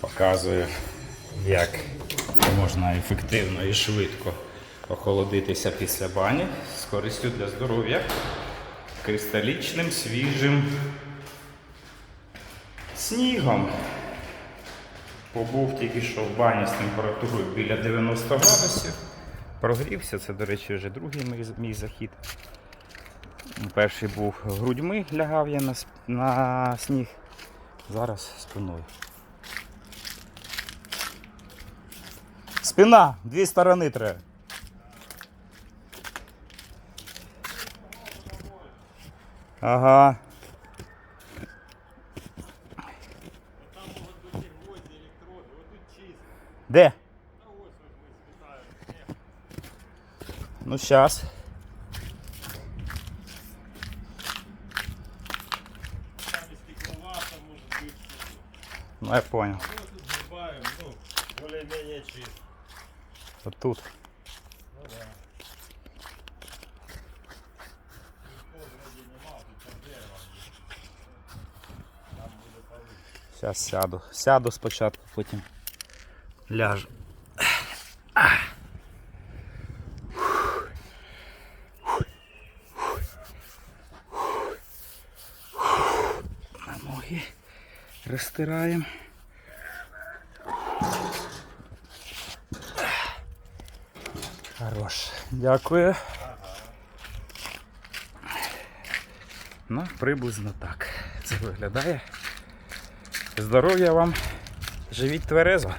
Показує, як можна ефективно і швидко охолодитися після бані з користю для здоров'я кристалічним свіжим снігом. Побув тільки що в бані з температурою біля 90 градусів. Прогрівся, це, до речі, вже другий мій, мій захід. Перший був грудьми, лягав я на, на сніг. Зараз спиною. Спина, дві сторони треба. Ага. Де? Ну сейчас. Ну я понял. Ну, более-менее чисто. Вот тут. Ну да. Сяду. Сяду спочатку, потім ляжу. Ноги розтираємо. Хорош. Дякую. Ну, приблизно так. Це виглядає. Здоров'я вам. Живіть тверезо.